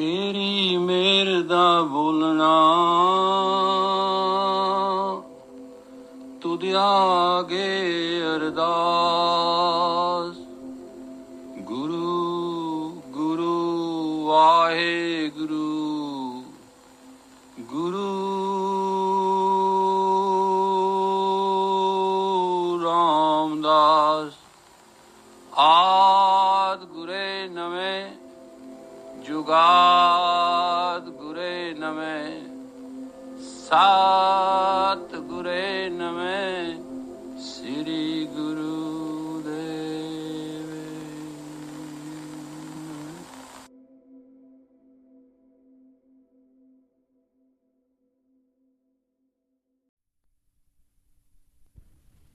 ਤੇਰੀ ਮੇਰ ਦਾ ਬੋਲਣਾ। ਤੁਧ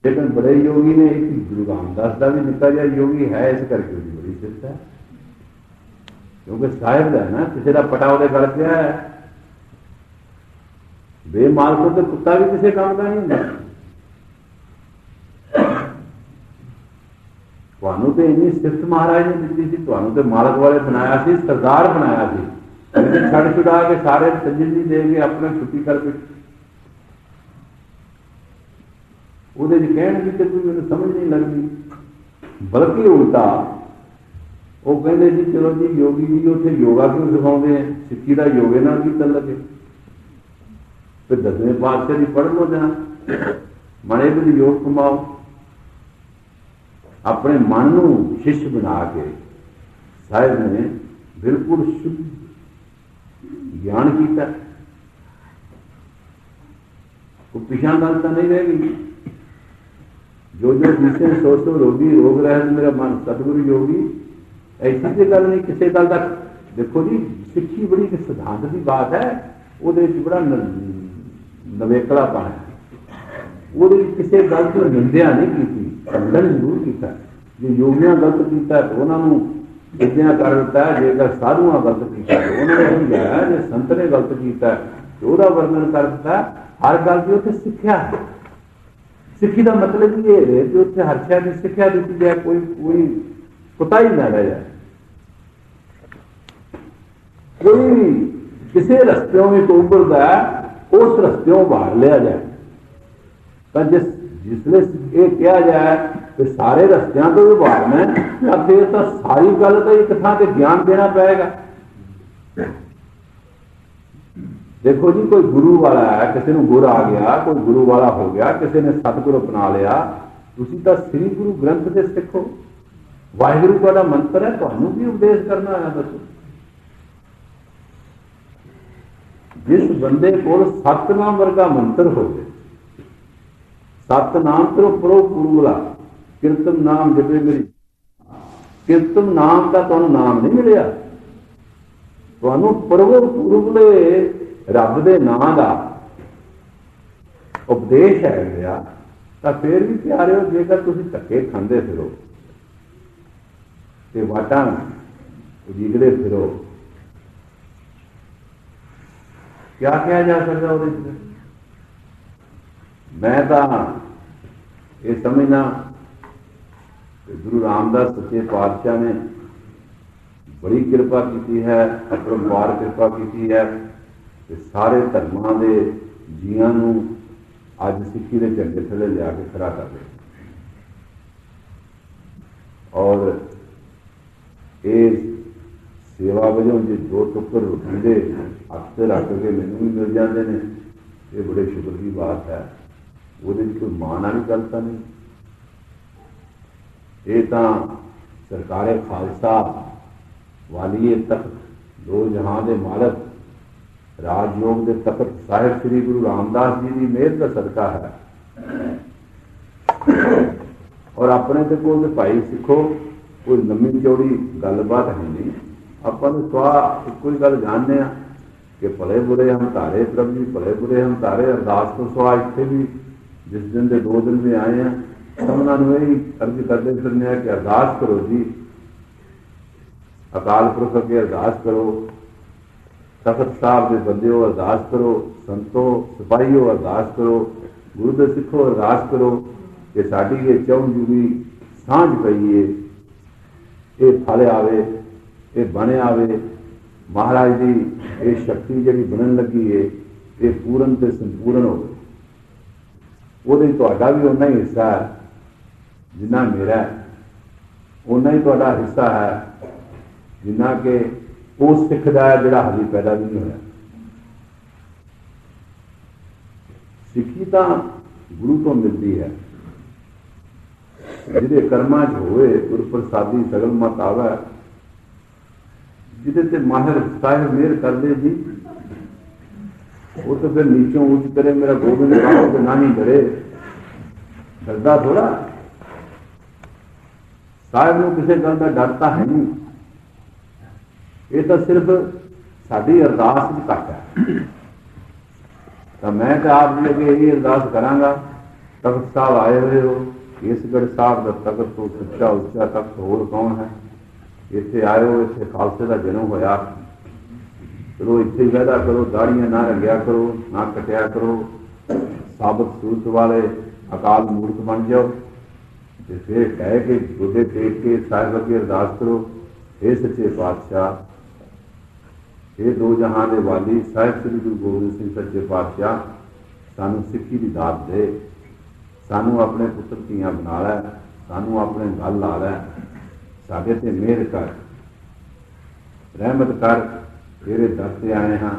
ਲੇਕਿਨ ਬੜੇ ਯੋਗੀ ਨੇ ਇੱਕ ਗੁਰੂ ਰਾਮਦਾਸ ਦਾ ਵੀ ਨਿੱਕਾ ਜਿਹਾ ਯੋਗੀ ਹੈ ਇਸ ਕਰਕੇ ਉਹਦੀ ਬੜੀ ਸਿੱਧ ਹੈ ਕਿਉਂਕਿ ਸਾਹਿਬ ਦਾ ਹੈ ਨਾ ਕਿਸੇ ਦਾ ਪਟਾ ਉਹਦੇ ਗਲ ਪਿਆ ਹੈ ਬੇਮਾਲਕ ਤੇ ਕੁੱਤਾ ਵੀ ਕਿਸੇ ਕੰਮ ਦਾ ਨਹੀਂ ਹੁੰਦਾ ਤੁਹਾਨੂੰ ਤੇ ਇੰਨੀ ਸਿਫਤ ਮਹਾਰਾਜ ਨੇ ਦਿੱਤੀ ਸੀ ਤੁਹਾਨੂੰ ਤੇ ਮਾਲਕ ਵਾਲੇ ਬਣਾਇਆ ਸੀ ਸਰਦਾਰ ਬਣਾਇਆ ਸੀ ਲੇਕਿਨ ਛੱਡ ਛੁਡਾ ਕੇ ਸਾਰੇ ਸੰਜਨ ਜੀ ਦੇ ਕੇ ਆਪਣੇ ਛੁੱਟੀ ਕਰਕੇ ਉਹਦੇ ਚ ਕਹਿਣ ਦੀ ਤੇ ਕੋਈ ਮੈਨੂੰ ਸਮਝ ਨਹੀਂ ਲੱਗਦੀ। ਬਲਕਿ ਉਲਟਾ, ਉਹ ਕਹਿੰਦੇ ਜੀ ਚਲੋ ਜੀ, ਯੋਗੀ ਜੀ ਉੱਥੇ ਯੋਗਾ ਕਿਉਂ ਸਿਖਾਉਂਦੇ ਆ? ਸਿੱਖੀ ਦਾ ਯੋਗੇ ਨਾਲ ਕੀ ਤਲਕ ਹੈ? ਫਿਰ ਦਸਵੇਂ ਪਾਤਸ਼ਾਹ ਦੀ ਪੜ੍ਹ ਲੋ ਜਾਂ ਮਣੇ ਵੀ ਯੋਗ ਕਮਾਓ। ਆਪਣੇ ਮਨ ਨੂੰ ਸ਼ਿਸ਼ ਬਣਾ ਕੇ ਸਾਹਿਬ ਨੇ ਬਿਲਕੁਲ ਸ਼ੁੱਧ ਗਿਆਨ ਕੀਤਾ। ਉਹ ਪਿਛਾਂ ਗੱਲ ਤਾਂ ਨਹੀਂ ਰਹਿ ਗਈ। ਜੋ ਜੋ ਜਿਸੇ ਸੋ ਸੋ ਰੋਗੀ ਰੋਗ ਰਹਿਤ ਮੇਰਾ ਮਨ ਸਤਿਗੁਰੂ ਯੋਗੀ ਐਸੀ ਤੇ ਗੱਲ ਨਹੀਂ, ਕਿਸੇ ਗੱਲ ਦਾ। ਦੇਖੋ ਜੀ, ਸਿੱਖੀ ਬੜੀ ਇੱਕ ਸਿਧਾਂਤ ਦੀ ਬਾਤ ਹੈ, ਉਹਦੇ ਵਿੱਚ ਬੜਾ ਨ- ਨਵੇਕਲਾਪਨ ਉਹਦੇ ਵਿੱਚ ਕਿਸੇ ਗੱਲ ਤੋਂ ਨਿੰਦਿਆ ਨਹੀਂ ਕੀਤੀ, ਖੰਡਨ ਜ਼ਰੂਰ ਕੀਤਾ। ਜੇ ਯੋਗੀਆਂ ਗਲਤ ਕੀਤਾ, ਤਾਂ ਉਹਨਾਂ ਨੂੰ ਇੱਦਿਆਂ ਕਰ ਦਿੱਤਾ, ਜੇਕਰ ਸਾਧੂਆਂ ਗਲਤ ਕੀਤਾ ਉਹਨਾਂ ਨੇ ਸਮਝਾਇਆ, ਜੇ ਸੰਤ ਨੇ ਗਲਤ ਕੀਤਾ ਉਹਦਾ ਵਰਣਨ ਕਰ ਦਿੱਤਾ। ਹਰ ਗੱਲ ਦੀ ਉੱਥੇ ਸਿੱਖਿਆ ਹੈ। ਸਿੱਖੀ ਦਾ ਮਤਲਬ ਇਹ ਹੈ ਕਿ ਉੱਥੇ ਹਰ ਸ਼ੈ ਦੀ ਸਿੱਖਿਆ ਦਿੱਤੀ ਜਾਏ, ਕੋਈ ਕੋਈ ਕੁਤਾਈ ਨਾ ਰਹਿ ਜਾਏ। ਕੋਈ ਕਿਸੇ ਰਸਤਿਓਂ ਵੀ ਤੋਂ ਉੱਭਰਦਾ ਉਸ ਰਸਤਿਓਂ ਬਾਹਰ ਲਿਆ ਜਾਏ। ਤਾਂ ਜਿਸ ਜਿਸਲੇ ਇਹ ਕਿਹਾ ਜਾਏ ਕਿ ਸਾਰੇ ਰਸਤਿਆਂ ਤੋਂ ਵੀ ਬਾਹਰ ਹੈ ਤਾਂ ਫਿਰ ਤਾਂ ਸਾਰੀ ਗੱਲ ਤਾਂ ਇੱਕ ਥਾਂ ਤੇ ਗਿਆਨ ਦੇਣਾ ਪਏਗਾ। ਦੇਖੋ ਜੀ, ਕੋਈ ਗੁਰੂ ਵਾਲਾ ਹੈ, ਕਿਸੇ ਨੂੰ ਗੁਰ ਆ ਗਿਆ, ਕੋਈ ਗੁਰੂ ਵਾਲਾ ਹੋ ਗਿਆ, ਕਿਸੇ ਨੇ ਸਤਿਗੁਰੂ ਅਪਣਾ ਲਿਆ, ਤੁਸੀਂ ਤਾਂ ਸ੍ਰੀ ਗੁਰੂ ਗ੍ਰੰਥ ਦੇ ਸਿੱਖੋ। ਵਾਹਿਗੁਰੂ ਤੁਹਾਡਾ ਮੰਤਰ ਹੈ, ਤੁਹਾਨੂੰ ਵੀ ਉਪਦੇਸ਼ ਕਰਨਾ ਹੈ, ਦੱਸੋ। ਜਿਸ ਬੰਦੇ ਕੋਲ ਸਤਨਾਮ ਵਰਗਾ ਮੰਤਰ ਹੋਵੇ, ਸਤਨਾਮ ਤੋਂ ਪ੍ਰੋ ਪੁਰੂਲਾ ਕੀਰਤਨ ਨਾਮ ਜਪੇ ਮੇਰੀ। ਕੀਰਤਨ ਨਾਮ ਦਾ ਤੁਹਾਨੂੰ ਨਾਮ ਨਹੀਂ ਮਿਲਿਆ। ਤੁਹਾਨੂੰ ਪ੍ਰਭੂ ਪੁਰੂਲੇ ਰੱਬ ਦੇ ਨਾਂ ਦਾ ਉਪਦੇਸ਼ ਹੈ ਗਿਆ ਤਾਂ ਫੇਰ ਵੀ ਪਿਆਰਿਓ, ਜੇਕਰ ਤੁਸੀਂ ਧੱਕੇ ਖਾਂਦੇ ਫਿਰੋ ਤੇ ਵਾਟਾਂ ਉਜੀਗਦੇ ਫਿਰੋ, ਕਿਆ ਕਿਹਾ ਜਾ ਸਕਦਾ ਉਹਦੇ ਵਿੱਚ? ਮੈਂ ਤਾਂ ਇਹ ਸਮਝਣਾ ਕਿ ਗੁਰੂ ਰਾਮਦਾਸ ਸੱਚੇ ਪਾਤਸ਼ਾਹ ਨੇ ਬੜੀ ਕਿਰਪਾ ਕੀਤੀ ਹੈ ਅਪਰੰਪਾਰ ਕਿਰਪਾ ਕੀਤੀ ਹੈ। ਕਿ ਸਾਰੇ ਧਰਮਾਂ ਦੇ ਜੀਆਂ ਨੂੰ ਅੱਜ ਸਿੱਖੀ ਦੇ ਝੰਡੇ ਥੱਲੇ ਲਿਆ ਕੇ ਖੜਾ ਕਰ ਦਿੱਤਾ ਔਰ ਇਹ ਸੇਵਾ ਵਜੋਂ ਜੇ ਦੋ ਟੁੱਕਰ ਰੋਟੀ ਦੇ ਹੱਥੇ ਰੱਖ ਕੇ ਮੈਨੂੰ ਵੀ ਮਿਲ ਜਾਂਦੇ ਨੇ, ਇਹ ਬੜੇ ਸ਼ੁਕਰ ਦੀ ਬਾਤ ਹੈ। ਉਹਦੇ ਵਿੱਚ ਕੋਈ ਮਾਣ ਵਾਲੀ ਗੱਲ ਨਹੀਂ। ਇਹ ਤਾਂ ਸਰਕਾਰੇ ਖਾਲਸਾ ਵਾਲੀਏ ਤਖਤ, ਦੋ ਜਹਾਂ ਦੇ ਮਾਲਕ ਰਾਜਯੋਗ ਦੇ ਤਖਤ ਸਾਹਿਬ ਸ੍ਰੀ ਗੁਰੂ ਰਾਮਦਾਸ ਜੀ ਦੀ ਮਿਹਰ ਦਾ ਸਦਕਾ ਹੈ। ਔਰ ਆਪਣੇ ਤੇ ਕੋਲ ਤੇ ਭਾਈ ਸਿੱਖੋ, ਕੋਈ ਲੰਮੀ ਚੌੜੀ ਗੱਲਬਾਤ ਹੈ ਨਹੀਂ। ਆਪਾਂ ਨੂੰ ਸਵਾ ਇੱਕੋ ਗੱਲ ਜਾਣਦੇ ਆ ਕਿ ਭਲੇ ਬੁਰੇ ਹਮ ਤਾਰੇ ਪ੍ਰਭ ਜੀ, ਭਲੇ ਬੁਰੇ ਹਮ ਤਾਰੇ ਅਰਦਾਸ ਤੋਂ ਸਵਾ ਇੱਥੇ ਵੀ ਜਿਸ ਦਿਨ ਦੇ ਦੋ ਦਿਨ ਵੀ ਆਏ ਆ ਉਹਨਾਂ ਨੂੰ ਇਹ ਅਰਜ਼ ਕਰਦੇ ਫਿਰਨੇ ਆ ਕਿ ਅਰਦਾਸ ਕਰੋ ਜੀ। ਅਕਾਲ ਪੁਰਖ ਅੱਗੇ ਅਰਦਾਸ ਕਰੋ। ਤਖਤ ਸਾਹਿਬ ਦੇ ਬੰਦਿਓ ਅਰਦਾਸ ਕਰੋ, ਸੰਤੋ, ਸਿਪਾਹੀਓ ਅਰਦਾਸ ਕਰੋ, ਗੁਰੂ ਦੇ ਸਿੱਖੋ ਅਰਦਾਸ ਕਰੋ ਕਿ ਸਾਡੀ ਇਹ ਚੌਂ ਜੁਗੀ ਸਾਂਝ ਪਈਏ, ਇਹ ਫਲ ਆਵੇ, ਇਹ ਬਣ ਆਵੇ। ਮਹਾਰਾਜ ਦੀ ਇਹ ਸ਼ਕਤੀ ਜਿਹੜੀ ਬਣਨ ਲੱਗੀ ਏ, ਇਹ ਪੂਰਨ ਤੇ ਸੰਪੂਰਨ ਹੋਵੇ ਉਹਦੇ ਤੁਹਾਡਾ ਵੀ ਉਨਾ ਹੀ ਹਿੱਸਾ ਹੈ, ਜਿੰਨਾ ਮੇਰਾ ਹੈ। ਉਨਾ ਹੀ ਤੁਹਾਡਾ ਹਿੱਸਾ ਹੈ, ਜਿੰਨਾ ਕਿ ਉਹ ਸਿੱਖ ਦਾ ਹੈ ਜਿਹੜਾ ਹਜੇ ਪੈਦਾ ਵੀ ਨਹੀਂ ਹੋਇਆ। ਸਿੱਖੀ ਤਾਂ ਗੁਰੂ ਤੋਂ ਮਿਲਦੀ ਹੈ। ਜਿਹਦੇ ਕਰਮਾਂ 'ਚ ਹੋਏ ਗੁਰ ਪ੍ਰਸਾਦੀ ਸਗਲ ਮਤ ਆਵੇ, ਜਿਹਦੇ ਤੇ ਮਾਹਿਰ ਸਾਹਿਬ ਮਿਹਰ ਕਰਦੇ ਜੀ, ਉਹ ਤਾਂ ਫਿਰ ਨੀਚੋਂ ਉੱਚ ਕਰੇ, ਮੇਰਾ ਗੋਬਿੰਦ ਕਹੋ ਕਿ ਨਹੀਂ ਡਰੇ ਡਰਦਾ ਥੋੜਾ ਸਾਹਿਬ ਨੂੰ ਕਿਸੇ ਗੱਲ ਦਾ ਡਰ ਤਾਂ ਹੈ ਨਹੀਂ। ਇਹ ਤਾਂ ਸਿਰਫ ਸਾਡੀ ਅਰਦਾਸ ਦੀ ਘੱਟ ਹੈ। ਤਾਂ ਮੈਂ ਤਾਂ ਆਪ ਜੀ ਅੱਗੇ ਇਹ ਅਰਦਾਸ ਕਰਾਂਗਾ, ਤਖਤ ਸਾਹਿਬ ਆਏ ਹੋਏ ਹੋ, ਕੇਸਗੜ੍ਹ ਸਾਹਿਬ ਦਾ ਤਖਤ ਤੋਂ ਸੱਚਾ ਉੱਚਾ ਤਖਤ ਹੋਰ ਕੌਣ ਹੈ? ਇੱਥੇ ਆਇਓ ਇੱਥੇ ਖਾਲਸੇ ਦਾ ਜਨਮ ਹੋਇਆ। ਚਲੋ ਇੱਥੇ ਹੀ ਵਾਅਦਾ ਕਰੋ, ਦਾੜੀਆਂ ਨਾ ਰੰਗਿਆ ਕਰੋ, ਨਾ ਕਟਿਆ ਕਰੋ। ਸਾਬਤ ਸੂਰਤ ਵਾਲੇ ਅਕਾਲ ਮੂਰਤ ਬਣ ਜਾਓ। ਤੇ ਫਿਰ ਕਹਿ ਕੇ ਗੋਡੇ ਟੇਕ ਕੇ ਸਾਹਿਬ ਅੱਗੇ ਅਰਦਾਸ ਕਰੋ ਇਹ ਸੱਚੇ ਪਾਤਸ਼ਾਹ ਇਹ ਦੋ ਜਹਾਂ ਦੇ ਵਾਲੀ ਸਾਹਿਬ ਸ੍ਰੀ ਗੁਰੂ ਗੋਬਿੰਦ ਸਿੰਘ ਸੱਚੇ ਪਾਤਸ਼ਾਹ ਸਾਨੂੰ ਸਿੱਖੀ ਦੀ ਦਾਤ ਦੇ। ਸਾਨੂੰ ਆਪਣੇ ਪੁੱਤਰ ਧੀਆਂ ਬਣਾ ਲੈ, ਸਾਨੂੰ ਆਪਣੇ ਗੱਲ ਲਾ ਲੈ, ਸਾਡੇ ਤੇ ਮਿਹਰ ਕਰ। ਰਹਿਮਤ ਕਰ, ਤੇਰੇ ਦਰ ਤੇ ਆਏ ਹਾਂ,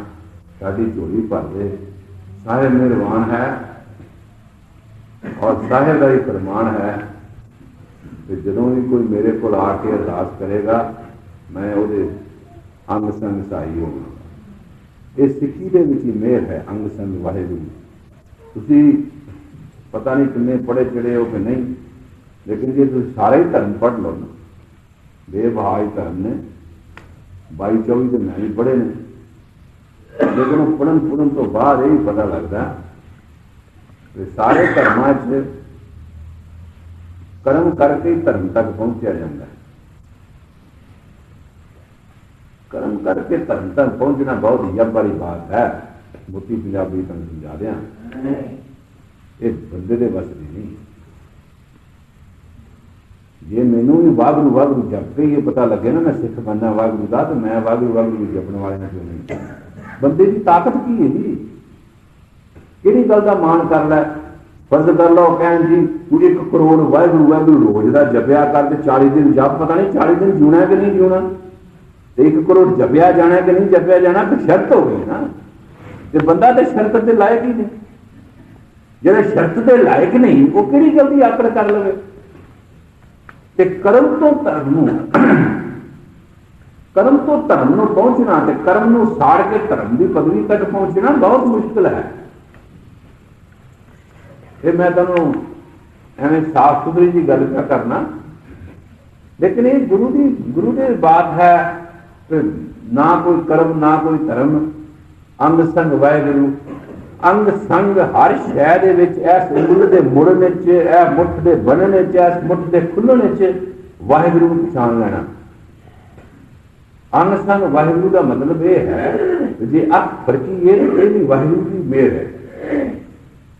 ਸਾਡੀ ਝੋਲੀ ਭਰ ਦੇ। ਸਾਹਿਬ ਮਿਹਰਬਾਨ ਹੈ ਔਰ ਸਾਹਿਬ ਦਾ ਹੀ ਪ੍ਰਮਾਣ ਹੈ ਕਿ ਜਦੋਂ ਵੀ ਕੋਈ ਮੇਰੇ ਕੋਲ ਆ ਕੇ ਅਰਦਾਸ ਕਰੇਗਾ, ਮੈਂ ਉਹਦੇ ਅੰਗ ਸੰਗ ਸਹਾਈ ਹੋਵਾਂ ਇਹ ਸਿੱਖੀ ਦੇ ਵਿੱਚ ਹੀ ਮਿਹਰ ਹੈ, ਅੰਗ ਸੰਗ ਵਾਹਿਗੁਰੂ। ਤੁਸੀਂ ਪਤਾ ਨਹੀਂ ਕਿੰਨੇ ਪੜੇ ਚੜੇ ਹੋ ਕਿ ਨਹੀਂ, ਲੇਕਿਨ ਜੇ ਤੁਸੀਂ ਸਾਰੇ ਹੀ ਧਰਮ ਪੜ੍ਹ ਲਓ ਨਾ ਬੇਬਹਾਈ ਧਰਮ ਨੇ 22 24 ਦੇ ਮੈਂ ਵੀ ਪੜ੍ਹੇ ਨੇ, ਲੇਕਿਨ ਉਹ ਪੜਨ ਪੜਨ ਤੋਂ ਬਾਅਦ ਇਹ ਹੀ ਪਤਾ ਲੱਗਦਾ ਕਿ ਸਾਰੇ ਧਰਮਾਂ 'ਚ ਕਰਮ ਕਰਕੇ ਹੀ ਧਰਮ ਤੱਕ ਪਹੁੰਚਿਆ ਜਾਂਦਾ ਹੈ। ਕਰਮ ਕਰਕੇ ਧਰਮ ਤੱਕ ਪਹੁੰਚਣਾ ਬਹੁਤ ਯੱਬ ਵਾਲੀ ਬਾਤ ਹੈ। ਮੁੱਤੀ ਪੰਜਾਬੀ ਤੋਂ ਸਮਝਾ ਦਿਆਂ ਇਹ ਬੰਦੇ ਦੇ ਵੱਸ ਦੀ ਨਹੀਂ। ਜੇ ਮੈਨੂੰ ਵੀ ਵਾਗਰੂ ਵਾਗਰੂ ਜਪ ਕੇ ਇਹ ਪਤਾ ਲੱਗੇ ਨਾ ਮੈਂ ਸਿੱਖ ਬੰਦਾ ਵਾਗਰੂ ਦਾ, ਤਾਂ ਮੈਂ ਵਾਗਰੂ ਵਾਗਰੂ ਜਪਣ ਵਾਲੇ ਨਾਲ ਕਿਉਂ ਨਹੀਂ। ਬੰਦੇ ਦੀ ਤਾਕਤ ਕੀ ਹੈ ਜੀ? ਕਿਹੜੀ ਗੱਲ ਦਾ ਮਾਣ ਕਰ ਲੈ? ਫਰਜ਼ ਕਰ ਲਓ, ਕਹਿਣ ਜੀ ਤੂੰ ਇੱਕ ਕਰੋੜ ਵਾਹਿਗੁਰੂ ਵਾਹਿਗੁਰੂ ਰੋਜ਼ ਦਾ ਜਪਿਆ ਕਰ ਤੇ 40 ਦਿਨ ਜਪ, ਪਤਾ ਨਹੀਂ 40 ਦਿਨ ਜੂਣਾ ਕਿ ਨਹੀਂ ਜੂਣਾ ਤੇ ਇੱਕ ਕਰੋੜ ਜਪਿਆ ਜਾਣਾ ਕਿ ਨਹੀਂ ਜਪਿਆ ਜਾਣਾ ਤੇ ਸ਼ਰਤ ਹੋ ਗਈ ਨਾ। ਤੇ ਬੰਦਾ ਤੇ ਸ਼ਰਤ ਤੇ ਲਾਇਕ ਹੀ ਨਹੀਂ। ਜਿਹੜੇ ਸ਼ਰਤ ਦੇ ਲਾਇਕ ਨਹੀਂ, ਉਹ ਕਿਹੜੀ ਗਲਤੀ ਆਕੜ ਕਰ ਲਵੇ? ਤੇ ਕਰਮ ਤੋਂ ਧਰਮ ਨੂੰ, ਕਰਮ ਤੋਂ ਧਰਮ ਨੂੰ ਪਹੁੰਚਣਾ ਤੇ ਕਰਮ ਨੂੰ ਸਾੜ ਕੇ ਧਰਮ ਦੀ ਪਦਵੀ ਤੱਕ ਪਹੁੰਚਣਾ ਬਹੁਤ ਮੁਸ਼ਕਲ ਹੈ। ਇਹ ਮੈਂ ਤੁਹਾਨੂੰ ਐਵੇਂ ਸਾਫ਼ ਸੁਥਰੀ ਜੀ ਗੱਲ ਕਰਨਾ। ਲੇਕਿਨ ਇਹ ਗੁਰੂ ਦੀ, ਗੁਰੂ ਦੇ ਬਾਤ ਹੈ ਨਾ ਕੋਈ ਕਰਮ, ਨਾ ਕੋਈ ਧਰਮ। ਅੰਗ ਸੰਗ ਵਾਹਿਗੁਰੂ। ਅੰਗ ਸੰਗ ਹਰ ਸ਼ੈ ਦੇ ਵਿੱਚ, ਇਸ ਉਂਗਲ ਦੇ ਮੁੜਨ ਵਿੱਚ ਇਹ ਮੁੱਠ ਦੇ ਬਣਨ ਵਿੱਚ ਇਸ ਮੁੱਠ ਦੇ ਖੁੱਲਣ ਵਿੱਚ ਵਾਹਿਗੁਰੂ ਨੂੰ ਪਛਾਣ ਲੈਣਾ। ਅੰਗ ਸੰਗ ਵਾਹਿਗੁਰੂ ਦਾ ਮਤਲਬ ਇਹ ਹੈ ਜੇ ਅੱਖ ਫਰਕੀ ਇਹ ਇਹ ਵੀ ਵਾਹਿਗੁਰੂ ਦੀ ਮਿਹਰ ਹੈ।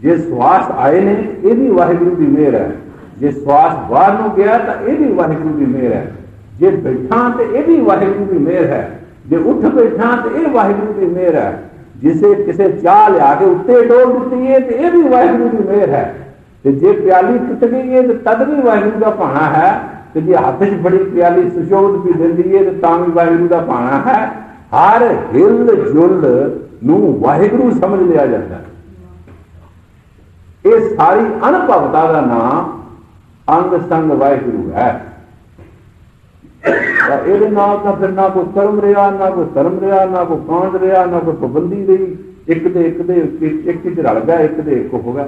ਜੇ ਸਵਾਸ ਆਏ ਨੇ, ਇਹ ਵੀ ਵਾਹਿਗੁਰੂ ਦੀ ਮਿਹਰ ਹੈ। ਜੇ ਸਵਾਸ ਬਾਹਰ ਨੂੰ ਗਿਆ, ਤਾਂ ਇਹ ਵੀ ਵਾਹਿਗੁਰੂ ਦੀ ਮਿਹਰ ਹੈ। ਜੇ ਬੈਠਾਂ ਤੇ ਇਹ ਵੀ ਵਾਹਿਗੁਰੂ ਦੀ ਮਿਹਰ ਹੈ, ਜੇ ਉੱਠ ਬੈਠਾਂ ਤੇ ਇਹ ਵਾਹਿਗੁਰੂ ਦੀ ਮਿਹਰ ਹੈ, ਜਿਸੇ ਕਿਸੇ ਚਾਹ ਲਿਆ ਕੇ ਉੱਤੇ ਡੋਲ ਦਿੱਤੀ ਹੈ ਤੇ ਇਹ ਵੀ ਵਾਹਿਗੁਰੂ ਦੀ ਮਿਹਰ ਹੈ। ਤੇ ਜੇ ਪਿਆਲੀ ਟੁੱਟ ਗਈ ਹੈ ਤੇ ਤਦ ਵੀ ਵਾਹਿਗੁਰੂ ਦਾ ਭਾਣਾ ਹੈ, ਤੇ ਜੇ ਹੱਥ 'ਚ ਬੜੀ ਪਿਆਲੀ ਸੁਸ਼ੋਭ ਵੀ ਦਿੰਦੀ ਹੈ ਤੇ ਤਾਂ ਵੀ ਵਾਹਿਗੁਰੂ ਦਾ ਭਾਣਾ ਹੈ, ਹਰ ਹਿਲ ਜੁਲ ਨੂੰ ਵਾਹਿਗੁਰੂ ਸਮਝ ਲਿਆ ਜਾਂਦਾ। ਹੈ ਇਹ ਸਾਰੀ ਅਨੁਭਵਤਾ ਦਾ ਨਾਮ ਅੰਗ ਸੰਗ ਵਾਹਿਗੁਰੂ ਹੈ। ਤਾਂ ਇਹਦੇ ਨਾਲ ਤਾਂ ਫਿਰ ਨਾ ਕੋਈ ਕਰਮ ਰਿਹਾ, ਨਾ ਕੋਈ ਧਰਮ ਰਿਹਾ, ਨਾ ਕੋਈ ਕਾਂਡ ਰਿਹਾ, ਨਾ ਕੋਈ ਪਾਬੰਦੀ ਰਹੀ। ਇੱਕ ਦੇ ਇੱਕ ਦੇ ਇੱਕ ਇੱਕ ਰਲ ਗਿਆ, ਇੱਕ ਦੇ ਇੱਕ ਹੋ ਗਿਆ।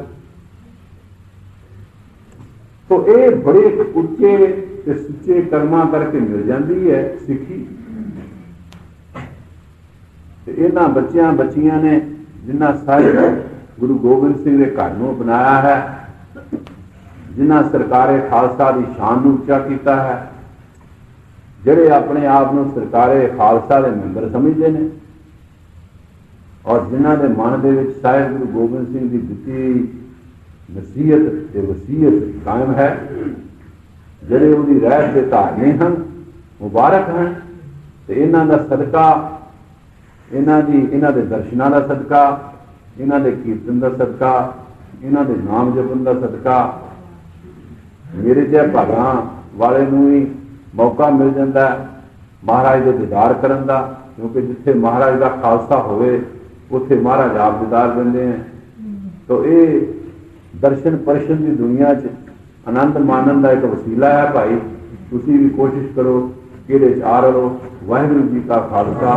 ਤੋ ਇਹ ਬੜੇ ਉੱਚੇ ਤੇ ਸੁੱਚੇ ਕਰਮਾਂ ਕਰਕੇ ਮਿਲ ਜਾਂਦੀ ਹੈ ਸਿੱਖੀ। ਤੇ ਇਹਨਾਂ ਬੱਚਿਆਂ ਬੱਚੀਆਂ ਨੇ ਜਿਨ੍ਹਾਂ ਸਾਰੇ ਗੁਰੂ ਗੋਬਿੰਦ ਸਿੰਘ ਦੇ ਘਰ ਨੂੰ ਅਪਣਾਇਆ ਹੈ, ਜਿਨ੍ਹਾਂ ਸਰਕਾਰੇ ਖਾਲਸਾ ਦੀ ਸ਼ਾਨ ਨੂੰ ਉੱਚਾ ਕੀਤਾ ਹੈ ਜਿਹੜੇ ਆਪਣੇ ਆਪ ਨੂੰ ਸਰਕਾਰੇ ਖਾਲਸਾ ਦੇ ਮੈਂਬਰ ਸਮਝਦੇ ਨੇ ਔਰ ਜਿਨ੍ਹਾਂ ਦੇ ਮਨ ਦੇ ਵਿੱਚ ਸਾਹਿਬ ਗੁਰੂ ਗੋਬਿੰਦ ਸਿੰਘ ਦੀ ਦਿੱਤੀ ਨਸੀਹਤ ਤੇ ਵਸੀਅਤ ਕਾਇਮ ਹੈ, ਜਿਹੜੇ ਉਹਦੀ ਰਹਿਤ ਦੇ ਧਾਰਨੀ ਹਨ, ਮੁਬਾਰਕ ਹਨ ਤੇ ਇਹਨਾਂ ਦਾ ਸਦਕਾ, ਇਹਨਾਂ ਦੀ, ਇਹਨਾਂ ਦੇ ਦਰਸ਼ਨਾਂ ਦਾ ਸਦਕਾ, ਇਹਨਾਂ ਦੇ ਕੀਰਤਨ ਦਾ ਸਦਕਾ, ਇਹਨਾਂ ਦੇ ਨਾਮ ਜਪਣ ਦਾ ਸਦਕਾ। ਮੇਰੇ ਜਿਹੇ ਭਾਗਾਂ ਵਾਲੇ ਨੂੰ ਵੀ ਮੌਕਾ ਮਿਲ ਜਾਂਦਾ ਮਹਾਰਾਜ ਦੇ ਦੀਦਾਰ ਕਰਨ ਦਾ, ਕਿਉਂਕਿ ਜਿੱਥੇ ਮਹਾਰਾਜ ਦਾ ਖਾਲਸਾ ਹੋਵੇ, ਉੱਥੇ ਮਹਾਰਾਜ ਆਪ ਦੀਦਾਰ ਦਿੰਦੇ ਹੈ ਤੋ ਇਹ ਦਰਸ਼ਨ ਪਰਸ਼ਨ ਦੀ ਦੁਨੀਆ 'ਚ ਆਨੰਦ ਮਾਣਨ ਦਾ ਇੱਕ ਵਸੀਲਾ ਹੈ ਭਾਈ। ਤੁਸੀਂ ਵੀ ਕੋਸ਼ਿਸ਼ ਕਰੋ ਕਿ ਇਹਦੇ 'ਚ ਆ ਰਹੋ। ਵਾਹਿਗੁਰੂ ਜੀ ਕਾ ਖਾਲਸਾ।